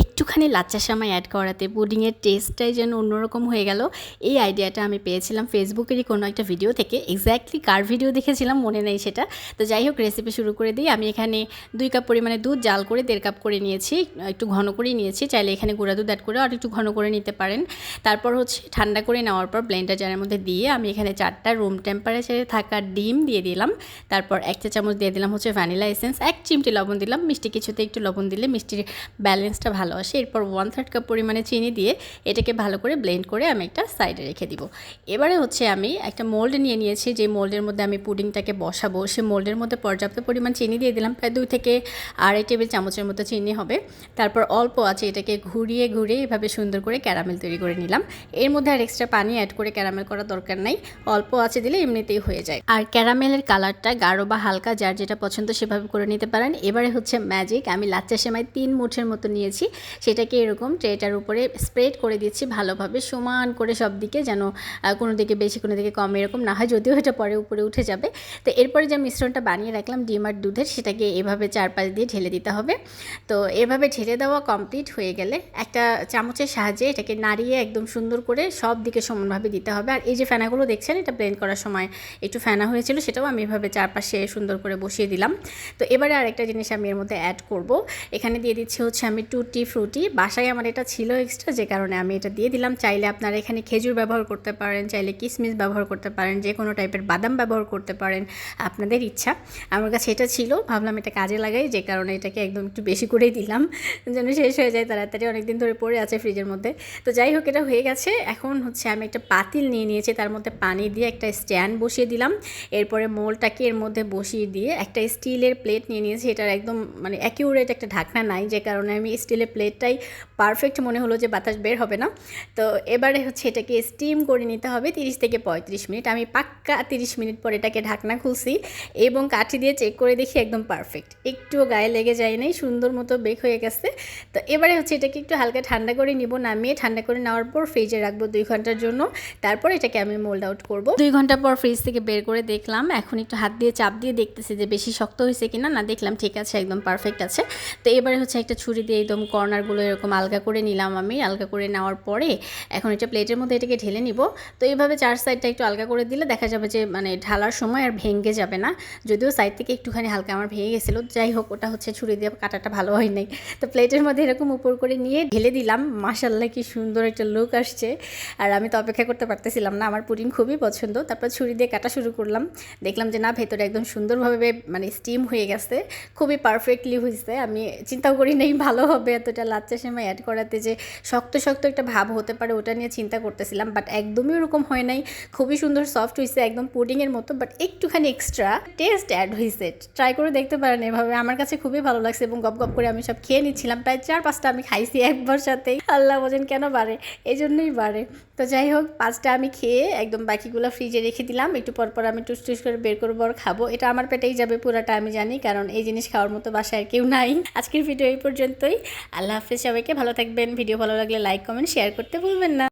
একটুখানি লাচ্চা সামাই অ্যাড করাতে পুডিংয়ের টেস্টটাই যেন অন্যরকম হয়ে গেল। এই আইডিয়াটা আমি পেয়েছিলাম ফেসবুকেরই কোনো একটা ভিডিও থেকে। এক্স্যাক্টলি কার ভিডিও দেখেছিলাম মনে নেই সেটা। তো যাই হোক রেসিপি শুরু করে দিই। আমি এখানে দুই কাপ পরিমাণে দুধ, জাল করে দেড় কাপ করে নিয়েছি। একটু ঘন করেই নিয়েছি। চাইলে এখানে গুঁড়া দুধ অ্যাড করে আর একটু ঘন করে নিতে পারেন। তারপর হচ্ছে ঠান্ডা করে নেওয়ার পর ব্লেন্ডার জারের মধ্যে দিয়ে আমি এখানে চারটা রুম টেম্পারেচারে থাকা ডিম দিয়ে দিলাম। তারপর এক চা চামচ দিয়ে দিলাম হচ্ছে ভ্যানিলা এসেন্স এক চিমটি লবণ দিলাম। মিষ্টি কিছুতে একটু লবণ দিলে মিষ্টির ব্যালেন্সটা ভালো আসে এরপর ওয়ান থার্ড কাপ পরিমাণে চিনি দিয়ে এটাকে ভালো করে ব্লেন্ড করে আমি একটা সাইডে রেখে দিব। এবারে হচ্ছে আমি একটা মোল্ড নিয়ে নিয়েছি, যে মোল্ডের মধ্যে আমি পুডিংটাকে বসাবো। সে মোল্ডের মধ্যে পর্যাপ্ত পরিমাণ চিনি দিয়ে দিলাম, প্রায় দুই থেকে আড়াই টেবিল চামচের মতো চিনি হবে। তারপর অল্প আছে এটাকে ঘুরিয়ে ঘুরিয়ে এভাবে সুন্দর করে ক্যারামেল তৈরি করে নিলাম। এর মধ্যে আর এক্সট্রা পানি অ্যাড করে ক্যারামেল করার দরকার নাই। অল্প আছে দিলে এমনিতেই হয়ে যায়। আর ক্যারামেলের কালারটা গাঢ় বা হালকা, যার যেটা পছন্দ সেভাবে করে নিতে পারেন। এবারে হচ্ছে ম্যাজিক আমি লাচ্চা সেমাই তিন মুঠের মতো নিয়েছি। সেটাকে এরকম ট্রেটার উপরে স্প্রেড করে দিচ্ছি ভালোভাবে, সমান করে সব দিকে যেন কোনো দিকে বেশি কোনো দিকে কম এরকম না হয়, যদিও এটা পরে উপরে উঠে যাবে। তো এরপরে যে মিশ্রণটা বানিয়ে রাখলাম ডিম আর দুধের, সেটাকে এভাবে চারপাশ দিয়ে ঢেলে দিতে হবে। তো এভাবে ঢেলে দেওয়া কমপ্লিট হয়ে গেলে একটা চামচের সাহায্যে এটাকে নাড়িয়ে একদম সুন্দর করে সব দিকে সমানভাবে দিতে হবে। আর এই যে ফেনাগুলো দেখছেন, এটা ব্লেন্ড করার সময় একটু ফেনা হয়েছিল, সেটাও আমি এভাবে চারপাশে সুন্দর করে বসিয়ে দিলাম। তো এবারে আরেকটা জিনিস আমি এর মধ্যে অ্যাড করব। এখানে দিয়ে দিচ্ছি হচ্ছে আমি টুটি ফ্রুটি। বাসায় আমার এটা ছিল এক্সট্রা যে কারণে আমি এটা দিয়ে দিলাম। চাইলে আপনারা এখানে খেজুর ব্যবহার করতে পারেন, চাইলে কিশমিশ ব্যবহার করতে পারেন, যে কোনো টাইপের বাদাম ব্যবহার করতে পারেন। আপনাদের ইচ্ছা। আমার কাছে এটা ছিল, ভাবলাম এটা কাজে লাগাই, যে কারণে এটাকে একদম একটু বেশি করেই দিলাম। যেন শেষ হয়ে যায় তাড়াতাড়ি, অনেকদিন ধরে পড়ে আছে ফ্রিজের মধ্যে। তো যাই হোক, এটা হয়ে গেছে। এখন হচ্ছে আমি একটা পাতিল নিয়ে নিয়েছি, তার মধ্যে পানি দিয়ে একটা স্ট্যান্ড বসিয়ে দিলাম। এরপরে মোলটাকে এর মধ্যে বসিয়ে দিয়ে একটা স্টিলের প্লেট নিয়ে নিয়েছি। এটার একদম মানে অ্যাকিউরেট একটা ঢাকনা নাই, যে কারণে আমি স্টিলের প্লেটটাই পারফেক্ট মনে হলো যে বাতাস বের হবে না। তো এবারে হচ্ছে এটাকে স্টিম করে নিতে হবে তিরিশ থেকে পঁয়ত্রিশ মিনিট। আমি পাক্কা তিরিশ মিনিট পর এটাকে ঢাকনা খুলছি এবং কাঠি দিয়ে চেক করে দেখি একদম পারফেক্ট একটুও গায়ে লেগে যায় নাই, সুন্দর মতো বেক হয়ে গেছে। তো এবারে হচ্ছে এটাকে একটু হালকা ঠান্ডা করে নিব, নামিয়ে ঠান্ডা করে নেওয়ার পর ফ্রিজে রাখব দুই ঘণ্টার জন্য। তারপর এটাকে আমি মোল্ড আউট করব। দুই ঘণ্টা পর ফ্রিজ থেকে বের করে দেখলাম, এখন একটু হাত দিয়ে চাপ দিয়ে দেখতেছি যে বেশি শক্ত হয়েছে কিনা। না, দেখলাম ঠিক আছে, একদম পারফেক্ট আছে। তো এবারে হচ্ছে একটা ছুরি দিয়ে একদম কর্নারগুলো এরকম আলগা করে নিলাম আমি। আলগা করে নেওয়ার পরে এখন এটা প্লেটের মধ্যে এটাকে ঢেলে নিব। তো এইভাবে চার সাইডটা একটু আলগা করে দিলে দেখা যাবে যে মানে ঢালার সময় আর ভেঙে যাবে না। যদিও সাইড থেকে একটুখানি হালকা আমার ভেঙে গেছিল। যাই হোক, ওটা হচ্ছে ছুরি দিয়ে কাটাটা ভালো হয় নাই। তো প্লেটের মধ্যে এরকম উপর করে নিয়ে ঢেলে দিলাম। মাসাল্লাহ কি সুন্দর একটা লুক আসছে। আর আমি তো অপেক্ষা করতে পারতেছিলাম না। আমার পুডিং খুবই পছন্দ। তারপর ছুরি দিয়ে কাটা শুরু করলাম। দেখলাম যে, না, ভেতরে একদম সুন্দরভাবে মানে স্টিম হয়ে গেছে। খুবই পারফেক্টলি হয়েছে আমি চিন্তাও করি নেই, ভালো হবে এতটা লাচ্চা সেমাই অ্যাড করাতে যে শক্ত শক্ত একটা ভাব হতে পারে, ওটা নিয়ে চিন্তা করতেছিলাম বাট একদমই ওরকম হয় নাই। খুবই সুন্দর সফট হয়েছে একদম পুডিংয়ের মতো বাট একটুখানি এক্সট্রা টেস্ট অ্যাড হয়েছে ট্রাই করে দেখতে পারেন এভাবে, আমার কাছে খুবই ভালো লাগছে এবং গপ গপ করে আমি সব খেয়ে নিচ্ছিলাম, প্রায় চার, পাঁচটা আমি খাইছি একবার সাথেই। আল্লাহ বোঝেন কেন বাড়ে এই জন্যই বাড়ে। তো যাই হোক, পাঁচটা আমি খেয়ে একদম বাকিগুলো ফ্রিজে রেখে দিলাম। একটু পরপর পর আমি টুস করে বের করব, আর খাব। এটা আমার পেটেই যাবে পুরাটা, আমি জানি, কারণ এই জিনিস খাওয়ার মতো বাসায় আর কেউ নাই। আজকের ভিডিও এই পর্যন্তই। আল্লাহ হাফিজ সবাইকে, ভালো থাকবেন। ভিডিও ভালো লাগলে লাইক কমেন্ট শেয়ার করতে ভুলবেন না।